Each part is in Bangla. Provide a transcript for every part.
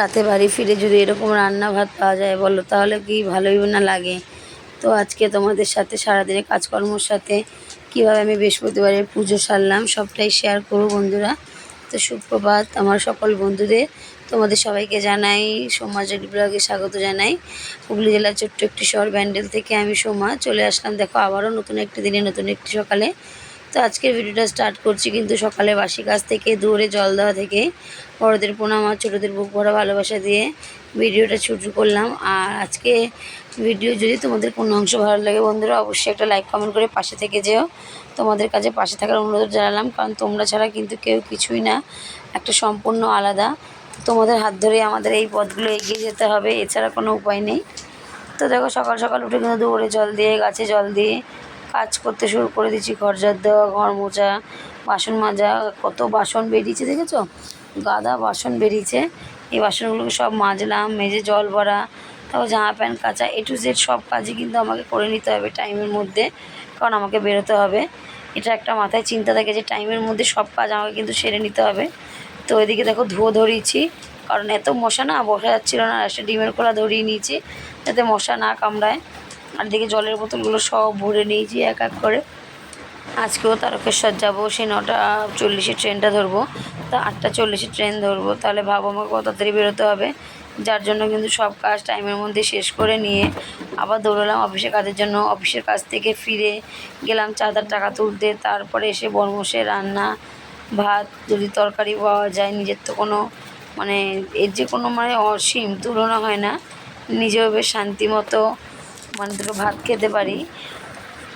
রাতে বাড়ি ফিরে যদি এরকম রান্না ভাত পাওয়া যায় বলো, তাহলে কি ভালোই না লাগে। তো আজকে তোমাদের সাথে সারাদিনের কাজকর্মর সাথে কীভাবে আমি বৃহস্পতিবারের পুজো সারলাম সবটাই শেয়ার করব বন্ধুরা। তো সুপ্রভাত, আমার সকল বন্ধুদের তোমাদের সবাইকে জানাই, সোমা জেলি ব্লগে স্বাগত জানাই। হুগলি জেলার ছোট্ট একটি শহর ব্যান্ডেল থেকে আমি সোমা চলে আসলাম। দেখো, আবারও নতুন একটি দিনে, নতুন একটি সকালে। তো আজকের ভিডিওটা স্টার্ট করছি কিন্তু সকালে বাসি কাজ থেকে দৌড়ে জল দেওয়া থেকে। বড়োদের প্রণাম আর ছোটোদের বুক ভরা ভালোবাসা দিয়ে ভিডিওটা শুরু করলাম। আর আজকে ভিডিও যদি তোমাদের কোনো অংশ ভালো লাগে বন্ধুরা, অবশ্যই একটা লাইক কমেন্ট করে পাশে থেকে যেও। তোমাদের কাছে পাশে থাকার অনুরোধ জানালাম, কারণ তোমরা ছাড়া কিন্তু কেউ কিছুই না, একটা সম্পূর্ণ আলাদা। তোমাদের হাত ধরে আমাদের এই পথগুলো এগিয়ে যেতে হবে, এছাড়া কোনো উপায় নেই। তো দেখো সকাল সকাল উঠে কিন্তু দৌড়ে জল দিয়ে, গাছে জল দিয়ে কাজ করতে শুরু করে দিচ্ছি ঘর ঝাড় দেওয়া, ঘর মোছা, বাসন মাজা, কত বাসন বেরিয়েছে দেখেছ? গাদা বাসন বেরিয়েছে। এই বাসনগুলোকে সব মাজলাম, মেজে জল ভরা, তারপর জামা প্যান্ট, কাচা এ টু জেড সব কাজই কিন্তু আমাকে করে নিতে হবে টাইমের মধ্যে, কারণ আমাকে বেরোতে হবে। এটা একটা মাথায় চিন্তা থাকে যে টাইমের মধ্যে সব কাজ আমাকে কিন্তু সেরে নিতে হবে। তো এদিকে দেখো ধুয়ো ধরিয়েছি, কারণ এত মশা না, বসা যাচ্ছিল না একটা ডিমের খোলা ধরিয়ে নিয়েছি, যাতে মশা না কামড়ায়। আর দিকে জলের বোতলগুলো সব ভরে নিয়েছি এক এক করে। আজকেও তারকেশ্বর যাব সেই নটা চল্লিশে ট্রেনটা ধরবো। তা আটটা চল্লিশে ট্রেন ধরবো, তাহলে ভাবো আমাকে কত তাড়াতাড়ি বেরোতে হবে। যার জন্য কিন্তু সব কাজ টাইমের মধ্যে শেষ করে নিয়ে আবার দৌড়ালাম অফিসের কাজের জন্য। অফিসের কাজ থেকে ফিরে গেলাম চাঁদার টাকা তুলতে। তারপরে এসে বর্মসে রান্না, ভাত যদি তরকারি পাওয়া যায়, নিজের তো কোনো মানে এর যে কোনো মানে অসীম তুলনা হয় না। নিজেও বেশ শান্তি মতো মানে দুটো ভাত খেতে পারি।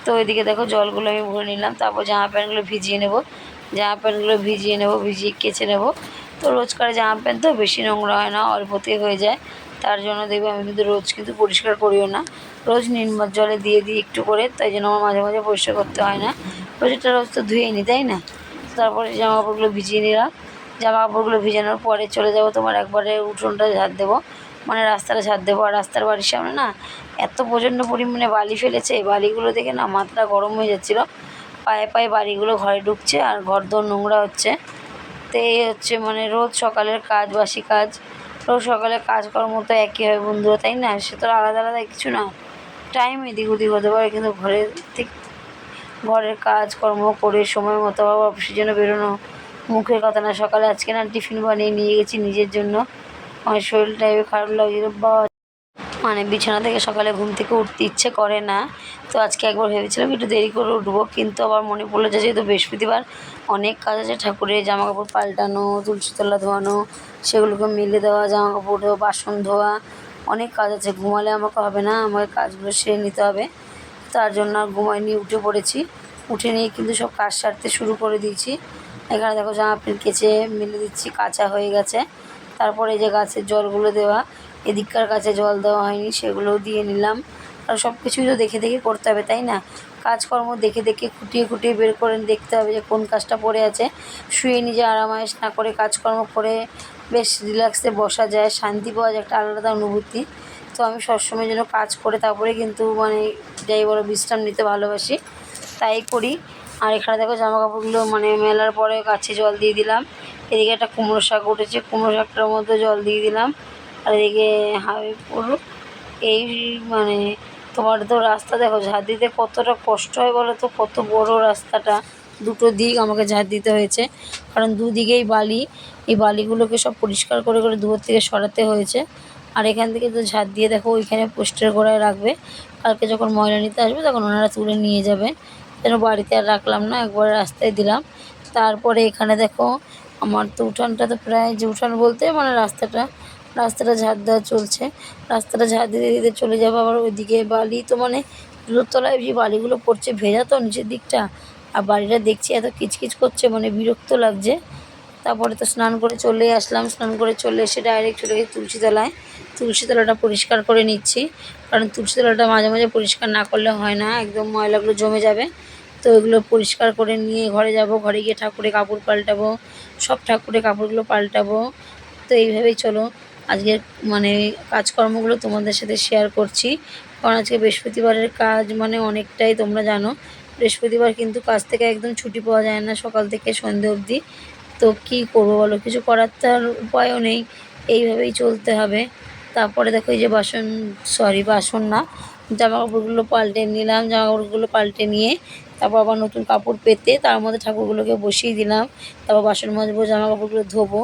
তো ওইদিকে দেখো জলগুলো আমি ভরে নিলাম, তারপর জামা প্যান্টগুলো ভিজিয়ে নেব। জামা প্যান্টগুলো ভিজিয়ে নেব, ভিজিয়ে কেচে নেব। তো রোজকার জামা প্যান্ট তো বেশি নোংরা হয় না অল্পতে হয়ে যায়। তার জন্য দেখবে আমি কিন্তু রোজ কিন্তু পরিষ্কার করিও না। রোজ নির্মল জলে দিয়ে দিই একটু করে, তাই জন্য আমার মাঝে মাঝে পরিষ্কার করতে হয় না। রোজটা রোজ তো ধুয়ে নিই তাই না? তারপরে জামা কাপড়গুলো ভিজিয়ে নিলাম। জামা কাপড়গুলো ভিজানোর পরে চলে যাব তোমার একবারে উঠোনটা ঝাড় দেবো। মানে রাস্তাটা ঝাড় দেবো আর রাস্তার বাড়ির সামনে না এত প্রচণ্ড পরিমাণে বালি ফেলেছে। বালিগুলো দেখে না মাথাটা গরম হয়ে যাচ্ছিল। পায়ে পায়ে বাড়িগুলো ঘরে ঢুকছে আর ঘর দোর নোংরা হচ্ছে। তো এই হচ্ছে মানে রোজ সকালের কাজ, বাসি কাজ। রোজ সকালে কাজকর্ম তো একই হয় বন্ধুরা, তাই না? সে তো আলাদা আলাদা কিছু না। টাইম এদিক ওদিক হতে পারে, কিন্তু ঘরের ঠিক ঘরের কাজকর্ম করে সময় মতো অফিসের জন্য বেরোনো, মুখের কথা না। সকালে আজকে না টিফিন বানিয়ে নিয়ে গেছি নিজের জন্য। আমার শরীরটা খারাপ লাগছিল বা মানে বিছানা থেকে সকালে ঘুম থেকে উঠতে ইচ্ছে করে না। তো আজকে একবার ভেবেছিলাম একটু দেরি করে উঠবো, কিন্তু আবার মনে পড়ল যে যেহেতু বৃহস্পতিবার, অনেক কাজ আছে ঠাকুরের জামা কাপড় পাল্টানো তুলসীতলা ধোয়ানো, সেগুলোকে মেলে দেওয়া জামা কাপড় ধোয়া, বাসন ধোয়া, অনেক কাজ আছে। ঘুমালে আমাকে হবে না, আমাকে কাজগুলো সেরে নিতে হবে। তার জন্য আর ঘুমায় নিয়ে উঠে পড়েছি। উঠে নিয়ে কিন্তু সব কাজ সারতে শুরু করে দিয়েছি। এখানে দেখো জামা প্যান্ট কেচে মেলে দিচ্ছি, কাঁচা হয়ে গেছে। তারপরে যে গাছের জলগুলো দেওয়া, এদিককার গাছে জল দেওয়া হয়নি, সেগুলোও দিয়ে নিলাম। আর সব কিছুই তো দেখে দেখে করতে হবে, তাই না? কাজকর্ম দেখে দেখে খুঁটিয়ে খুঁটিয়ে বের করে দেখতে হবে যে কোন কাজটা পড়ে আছে। শুয়ে নিজে আরামায়েশ না করে কাজকর্ম করে বেশ রিল্যাক্সে বসা যায়। শান্তি পাওয়া যায়, একটা আলাদা অনুভূতি। তো আমি সবসময় যেন কাজ করে তারপরে কিন্তু মানে যাই বলো বিশ্রাম নিতে ভালোবাসি, তাই করি। আর এখানে দেখো জামা কাপড়গুলো মানে মেলার পরে গাছে জল দিয়ে দিলাম। এদিকে একটা কুমড়ো শাক উঠেছে, কুমড়ো শাকটার মধ্যে জল দিয়ে দিলাম। আর এদিকে হাওয়াই পুরো এই মানে তোমার তো রাস্তা দেখো ঝাড় দিতে কতটা কষ্ট হয় বলো তো? কত বড় রাস্তাটা। দুটো দিক আমাকে ঝাড় দিতে হয়েছে। কারণ দুদিকেই বালি, এই বালিগুলোকে সব পরিষ্কার করে করে দূর থেকে সরাতে হয়েছে। আর এখান থেকে তো ঝাড় দিয়ে দেখো ওইখানে পোস্টের গোড়ায় রাখবে। কালকে যখন ময়লা নিতে আসবে, তখন ওনারা তুলে নিয়ে যাবে। যেন বাড়িতে আর রাখলাম না, একবার রাস্তায় দিলাম। তারপরে এখানে দেখো আমার তো উঠানটা তো প্রায় যে উঠান বলতে মানে রাস্তাটা রাস্তাটা ঝাড় দেওয়া চলছে। রাস্তাটা ঝাড় দিতে দিতে চলে যাব আবার ওইদিকে বালি তো মানে তলায় যে বালিগুলো পড়ছে ভেজা তো নিচের দিকটা। আর বাড়িটা দেখছি এত কিচকিচ করছে মানে বিরক্ত লাগছে। তারপরে তো স্নান করে চলে আসলাম, স্নান করে চলে এসে ডাইরেক্ট চলে গেছি তুলসীতলায় তুলসীতলাটা পরিষ্কার করে নিচ্ছি। কারণ তুলসীতলাটা মাঝে মাঝে পরিষ্কার না করলে হয় না, একদম ময়লাগুলো জমে যাবে। তো ওইগুলো পরিষ্কার করে নিয়ে ঘরে যাব, ঘরে গিয়ে ঠাকুরে কাপড় পাল্টাবো, সব ঠাকুরের কাপড়গুলো পাল্টাবো। তো এইভাবেই চলো। আজকে মানে কাজকর্মগুলো তোমাদের সাথে শেয়ার করছি। কারণ আজকে বৃহস্পতিবারের কাজ মানে অনেকটাই তোমরা জানো। বৃহস্পতিবার কিন্তু কাজ থেকে একদম ছুটি পাওয়া যায় না সকাল থেকে সন্ধে অবধি। তো কী করব বলো? কিছু করার তো আর উপায়ও নেই। এইভাবেই চলতে হবে। তারপরে দেখো এই যে বাসন সরি বাসন না জামা কাপড়গুলো পাল্টে নিলাম। জামা কাপড়গুলো পাল্টে নিয়ে তারপর আবার নতুন কাপড় পেতে তার মধ্যে ঠাকুরগুলোকে বসিয়ে দিলাম। তারপর বাসন মাজবো, জামা কাপড়গুলো ধোবো।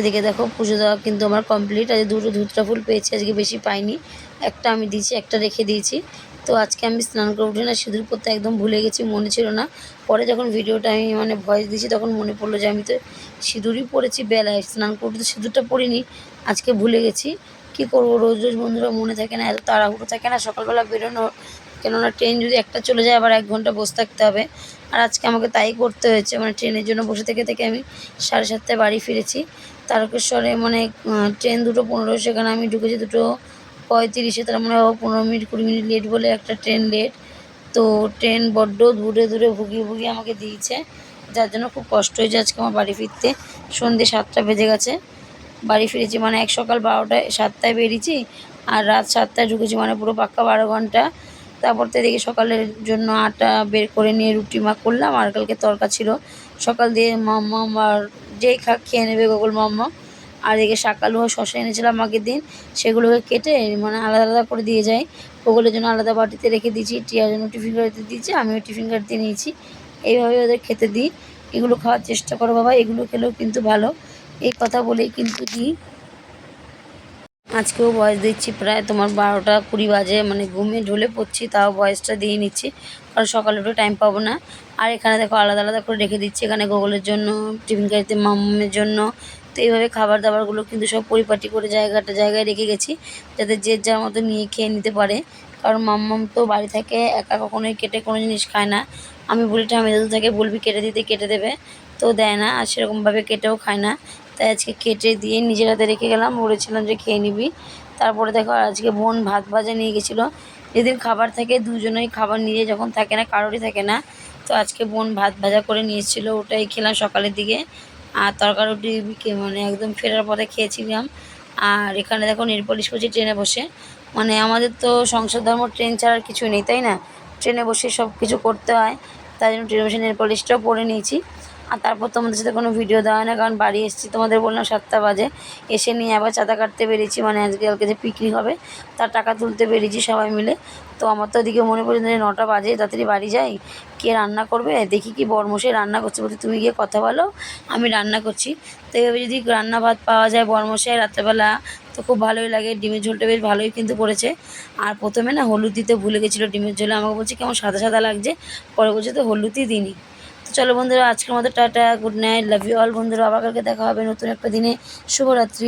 এদিকে দেখো, পুজো দেওয়া কিন্তু আমার কমপ্লিট আজ দুটো ধুতরা ফুল পেয়েছি, আজকে বেশি পাইনি। একটা আমি দিয়েছি, একটা রেখে দিয়েছি। তো আজকে আমি স্নান করে উঠে না, সিঁদুর পরতে একদম ভুলে গেছি, মনে ছিল না। পরে যখন ভিডিওটা আমি মানে ভয়েস দিয়েছি, তখন মনে পড়ল যে আমি তো সিঁদুরই পরেছি বেলায়। স্নান করতে তো সিঁদুরটা পরিনি, আজকে ভুলে গেছি। কি করব? রোজ রোজ বন্ধুরা মনে থাকে না, এত তাড়াহুড়ো থাকে না, সকালবেলা বেরোনোর কেননা ট্রেন যদি একটা চলে যায়, আবার এক ঘণ্টা বসে থাকতে হবে। আর আজকে আমাকে তাই করতে হয়েছে। মানে ট্রেনের জন্য বসে থেকে থেকে আমি সাড়ে সাতটায় বাড়ি ফিরেছি। তারকেশ্বরে মানে ট্রেন দুটো পনেরো, সেখানে আমি ঢুকেছি দুটো পঁয়ত্রিশে। তার মানে পনেরো মিনিট, কুড়ি মিনিট লেট বলে একটা ট্রেন লেট তো ট্রেন বড্ড দূরে দূরে ভুগিয়ে ভুগিয়ে আমাকে দিয়েছে। যার জন্য খুব কষ্ট হয়েছে আজকে আমার বাড়ি ফিরতে। সন্ধ্যে সাতটা বেজে গেছে। বাড়ি ফিরেছি মানে এক সকাল বারোটায়, সাতটায় বেরিয়েছি। আর রাত সাতটায় ঢুকেছি মানে পুরো পাক্কা বারো ঘণ্টা। তারপর তো এদিকে সকালের জন্য আটা বের করে নিয়ে রুটি মা করলাম। আর কালকে তরকা ছিল। সকাল দিয়ে মাম্মাম আর যেই খা খেয়ে নেবে গোগল মাম্মা। আর এদিকে শাকালু ও শশা এনেছিলাম আগের দিন। সেগুলোকে কেটে মানে আলাদা আলাদা করে দিয়ে যাই। গোগলের জন্য আলাদা বাটিতে রেখে দিয়েছি। টিয়ার জন্য টিফিন গাড়িতে দিয়েছি। আমিও টিফিন গাড়িতে নিয়েছি। এইভাবে ওদের খেতে দিই। এগুলো খাওয়ার চেষ্টা করো বাবা। এগুলো খেলেও কিন্তু ভালো। এই কথা বলেই কিন্তু দিই। আজকেও বয়স দিচ্ছি প্রায় তোমার বারোটা কুড়ি বাজে মানে ঘুমিয়ে ঢলে পড়ছি, তাও বয়সটা দিয়ে নিচ্ছি, কারণ সকালে উঠে টাইম পাবো না। আর এখানে দেখো আলাদা আলাদা করে রেখে দিচ্ছি, এখানে গোগলের জন্য, টিফিন গাড়িতে মামের জন্য, তো এইভাবে খাবার দাবারগুলো কিন্তু সব পরিপাটি করে জায়গাটা জায়গায় রেখে গেছি, যাতে যে যার মতো নিয়ে খেয়ে নিতে পারে, কারণ মাম্মাম তো বাড়ি থেকে একা কখনোই কেটে কোনো জিনিস খায় না। আমি বলি আমি দাদু থেকে বলবি কেটে দিতে, কেটে দেবে, তো দেয় না, আর সেরকমভাবে কেটেও খায় না। তাই আজকে কেটে দিয়ে নিজের হাতে রেখে গেলাম। বলেছিলাম যে খেয়ে নিবি। তারপরে দেখো আজকে বোন ভাত ভাজা নিয়ে গেছিল। যেদিন খাবার থাকে, দুজনেই খাবার নিয়ে যখন থাকে না, কারোরই থাকে না, তো আজকে বোন ভাত ভাজা করে নিয়ে এসেছিল। ওটাই খেলাম সকালের দিকে। আর তরকারি রুটি মানে একদম ফেরার পথে খেয়েছিলাম। আর এখানে দেখো নেল পলিশ করছি ট্রেনে বসে। মানে আমাদের তো সংসদ ধর্ম, ট্রেন ছাড়ার কিছু নেই, তাই না? ট্রেনে বসে সব কিছু করতে হয়। তাই জন্য ট্রেনে বসে নেল পলিশটাও পরে নিয়েছি। আর তারপর তোমাদের সাথে কোনো ভিডিও দেওয়া হয় না, কারণ বাড়ি এসেছি, তোমাদের বললাম সাতটা বাজে। এসে নিয়ে আবার চাঁদা কাটতে বেরিয়েছি মানে আজকে কালকে যে পিকনিক হবে, তার টাকা তুলতে বেরিয়েছি সবাই মিলে। তো আমার তো ওদিকে মনে পড়ে যে নটা বাজে, তাড়াতাড়ি বাড়ি যাই, কে রান্না করবে? দেখি কি বরমশাই রান্না করছে বলতে তুমি গিয়ে কথা বলো, আমি রান্না করছি। তো এভাবে যদি রান্না ভাত পাওয়া যায় বরমশাই রাত্রেবেলা, তো খুব ভালোই লাগে, ডিমের ঝোলটা বেশ ভালোই কিন্তু করেছে। আর প্রথমে না হলুদ দিতে ভুলে গেছিল ডিমের ঝোলে, আমাকে বলছে কেমন সাদা সাদা লাগছে, পরে বলছে তো হলুদই দিইনি। তো চলো বন্ধুরা, আজকের মতো tata, good night love you all বন্ধুরা, আবার কালকে দেখা হবে নতুন একটা দিনে। শুভরাত্রি।